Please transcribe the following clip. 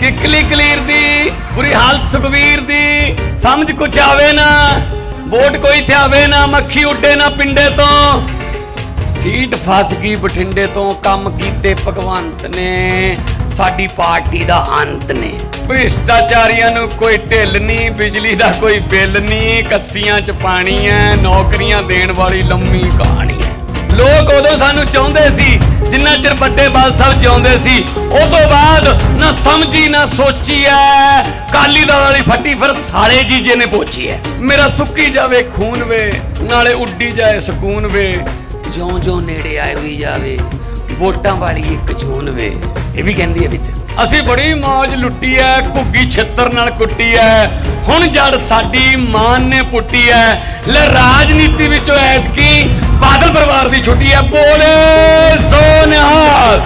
ਕਿਕਲੀ ਕਲੀਰ ਦੀ, ਬੁਰੀ ਹਾਲਤ ਸੁਖਵੀਰ ਦੀ, ਸਮਝ ਕੁਛ ਆਵੇ ਨਾ, ਵੋਟ ਕੋਈ ਤੇ ਆਵੇ ਨਾ, ਮੱਖੀ ਉੱਡੇ ਨਾ ਪਿੰਡੇ ਤੋਂ। ਸੀਟ ਫਸ ਗਈ ਬਠਿੰਡੇ ਤੋਂ, ਕੰਮ ਕੀਤੇ ਭਗਵੰਤ ਨੇ, ਸਾਡੀ ਪਾਰਟੀ ਦਾ ਅੰਤ ਨੇ। ਭ੍ਰਿਸ਼ਟਾਚਾਰੀਆਂ ਨੂੰ ਕੋਈ ਢਿੱਲ ਨਹੀਂ, ਬਿਜਲੀ ਦਾ ਕੋਈ ਬਿੱਲ ਨਹੀਂ, ਕੱਸੀਆਂ ਚ ਪਾਣੀ ਐ, ਨੌਕਰੀਆਂ ਦੇਣ ਵਾਲੀ ਲੰਮੀ ਕਹਾਣੀ ਐ। ਲੋਕ ਉਦੋਂ ਸਾਨੂੰ ਚਾਹੁੰਦੇ ਸੀ, ਜਿੰਨਾ ਚਿਰ ਵੱਡੇ ਬਾਲ ਸਾਹਿਬ ਜਿਉਂਦੇ ਸੀ ਉਹ ਤੋਂ ਬਾਅਦ ਨਾ ਸਮਝੀ, ਨਾ ਸੋਚੀ ਐ। ਕਾਲੀ ਦਾਲ ਵਾਲੀ ਫੱਟੀ ਫਿਰ ਸਾਰੇ ਜੀਜੇ ਨੇ ਪੋਚੀ ਐ। ਮੇਰਾ ਸੁੱਕੀ ਜਾਵੇ, ਖੂਨ ਵੇ, ਨਾਲੇ ਉੱਡੀ ਜਾਏ ਸਕੂਨ ਵੇ। ਜਿਉਂ ਜਿਉਂ ਨੇੜੇ ਆਏ ਹੋਈ ਜਾਵੇ, ਵੋਟਾਂ ਵਾਲੀ ਇੱਕ ਜੂਨ ਵੇ। ਇਹ ਵੀ ਕਹਿੰਦੀ ਹੈ ਵਿੱਚ। ਅਸੀਂ ਬੜੀ ਮੌਜ ਲੁੱਟੀ ਐ, ਘੁੱਗੀ ਛਿੱਤਰ ਨਾਲ ਕੁੱਟੀ ਐ। ਹੁਣ ਜੜ ਸਾਡੀ ਮਾਨ ਨੇ ਪੁੱਟੀ ਐ। ਲੈ ਰਾਜਨੀਤੀ ਵਿੱਚੋਂ ਐਤਕੀ ਦੀ ਛੁੱਟੀ ਹੈ ਬੋਲੇ ਸੋ ਨਿਹਾਲ